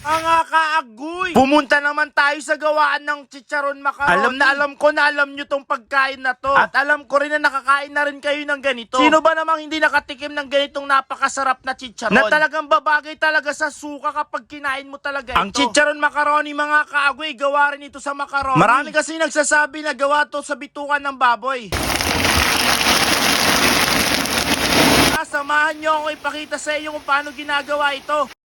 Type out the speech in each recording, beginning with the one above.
Mga kaagoy! Pumunta naman tayo sa gawaan ng chicharon macaroni. Alam na alam ko na alam nyo tong pagkain na to. At alam ko rin na nakakain na rin kayo ng ganito. Sino ba namang hindi nakatikim ng ganitong napakasarap na chicharon? Na talagang babagay talaga sa suka kapag kinain mo talaga ito. Ang chicharon macaroni mga kaagoy, gawa rin ito sa macaroni. Marami kasi nagsasabi na gawa to sa bitukan ng baboy. Ah, Samahan nyo ako ipakita sa inyo kung paano ginagawa ito.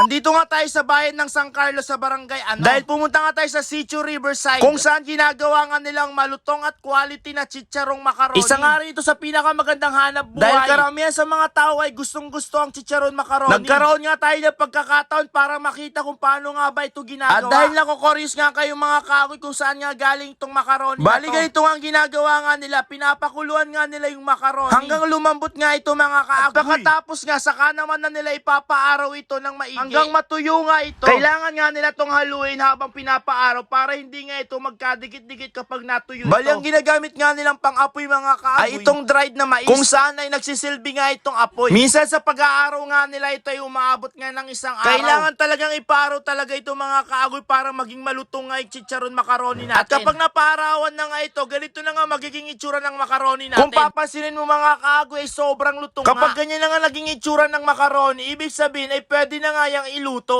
Andito nga tayo sa bayan ng San Carlos sa barangay ano. Dahil pumunta nga tayo sa Sitio Riverside kung saan ginagawa nga nilang malutong at quality na chicharong macaroni. Isa nga rin ito sa pinakamagandang hanap buhay. Dahil karamihan sa mga tao ay gustong gusto ang chicharon macaroni. Nagkaroon nga tayo ng pagkakataon para makita kung paano nga ba ito ginagawa. At dahil nako-curious nga kayo mga kakoy kung saan nga galing itong macaroni Bali na to. ganito nga ang ginagawa nga nila. Pinapakuluan nga nila yung macaroni. Hanggang lumambot nga ito mga kaagoy. At pagkatapos nga saka naman na nila ipapaaraw ito ng maigi. Hanggang matuyo nga ito. Kailangan nga nila tong haluin habang pinapaaraw para hindi nga ito magkadikit-dikit kapag natuyo Bali, ang ginagamit nga nilang pang-apoy mga kaagoy ay itong dried na mais. Kung saan ay nagsisilbi nga itong apoy. Minsan sa pag-aaraw nga nila ito ay umaabot nga ng isang araw. Kailangan talagang ipaaraw talaga ito mga kaagoy para maging malutong nga yung chicharon macaroni natin. At kapag napaarawan na nga ito, ganito na nga magiging itsura ng macaroni natin. Kung papansinin mo mga kaagoy ay sobrang lutong Kapag ganyan na nga naging itsura ng macaroni, ibig sabihin ay pwede na nga yung iluto.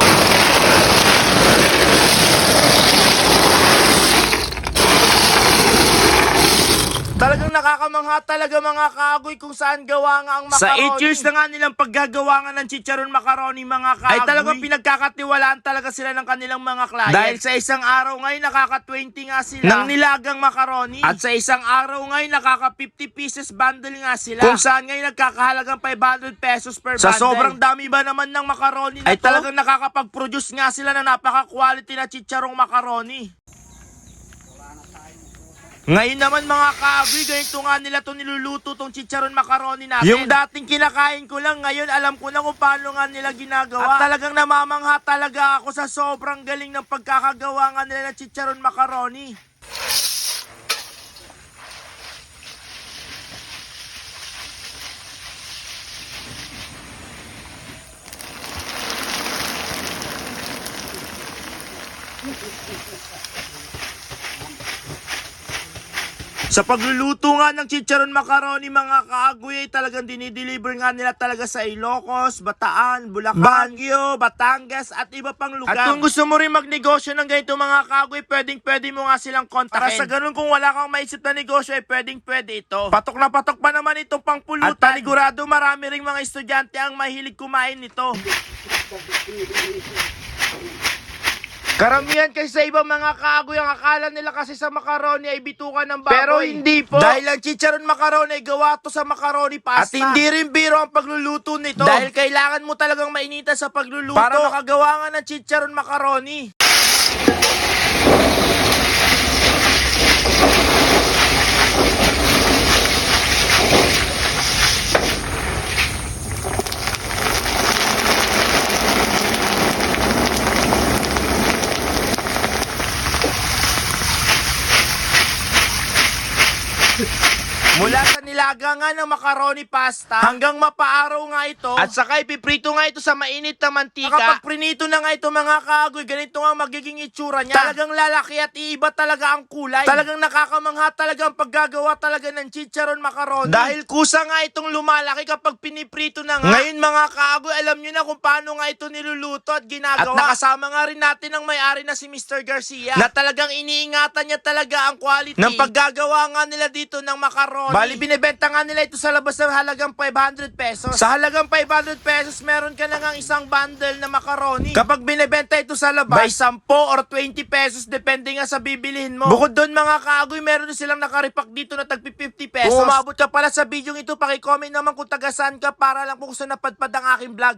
Talagang nakakamangha talaga mga kagoy kung saan gawa nga ang macaroni. Sa 8 years na nga nilang paggagawa nga ng chicharon macaroni mga kagoy. Ay talagang pinagkakatiwalaan talaga sila ng kanilang mga clients. Dahil sa isang araw ngayon nakaka-20 nga sila ng nilagang macaroni. At sa isang araw ngayon nakaka-50 pieces bundle nga sila. Kung saan ngayon nagkakahalagang 500 pesos per Sa bundle. Sa sobrang dami ba naman ng macaroni na ay talagang nakakapag-produce nga sila ng napaka-quality na chicharong macaroni. Ngayon naman mga kaagoy, ganito nga nila to niluluto tong chicharon macaroni natin. Yung dating kinakain ko lang, ngayon alam ko na kung paano nga nila ginagawa. At talagang namamangha talaga ako sa sobrang galing ng pagkakagawa nga nila ng chicharon macaroni. Sa pagluluto nga ng chicharon macaroni mga kaagoy ay talagang dinideliver nga nila talaga sa Ilocos, Bataan, Bulacan, Baguio, Batangas at iba pang lugar. At kung gusto mo rin magnegosyo ng ganito mga kaagoy, pwedeng pwede mo nga silang kontakin. Para sa ganun kung wala kang maisip na negosyo ay pwedeng pwede ito. Patok na patok pa naman itong pangpulutan. At panigurado marami ring mga estudyante ang mahilig kumain nito. Karamihan kasi sa ibang mga kaagoy, ang akala nila kasi sa macaroni ay bitukan ng baboy. Pero hindi po. Dahil ang chicharon macaroni ay gawa to sa macaroni pasta. At hindi rin biro ang pagluluto nito. Dahil kailangan mo talagang mainita sa pagluluto. Para makagawa nga ng chicharon macaroni. Mula sa nilaga nga ng macaroni pasta hanggang mapaaraw nga ito at saka ipiprito nga ito sa mainit na mantika. Kapag prinito na nga ito mga kagoy, ganito nga magiging itsura niya. Talagang lalaki at iiba talaga ang kulay. Talagang nakakamangha talaga ang paggagawa talaga ng chicharon macaroni. Dahil kusa nga itong lumalaki kapag piniprito na nga. Ngayon mga kagoy, alam nyo na kung paano nga ito niluluto at ginagawa. At nakasama nga rin natin ang may-ari na si Mr. Garcia na talagang iniingatan niya talaga ang quality ng paggagawa nga nila dito ng macaroni. Bali, binibenta nga nila ito sa labas ng halagang 500 pesos. Sa halagang 500 pesos, meron ka na nga isang bundle na macaroni. Kapag binibenta ito sa labas, by 10 or 20 pesos, depende nga sa bibilihin mo. Bukod doon mga kaagoy, meron silang nakaripak dito na tagpi 50 pesos. Kung umabot ka pala sa video ito, pakicomment naman kung taga saan ka para lang kung saan napadpad ang aking vlog.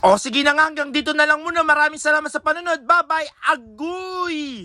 O sige na nga hanggang dito na lang muna. Maraming salamat sa panonood. Bye-bye. Agoy!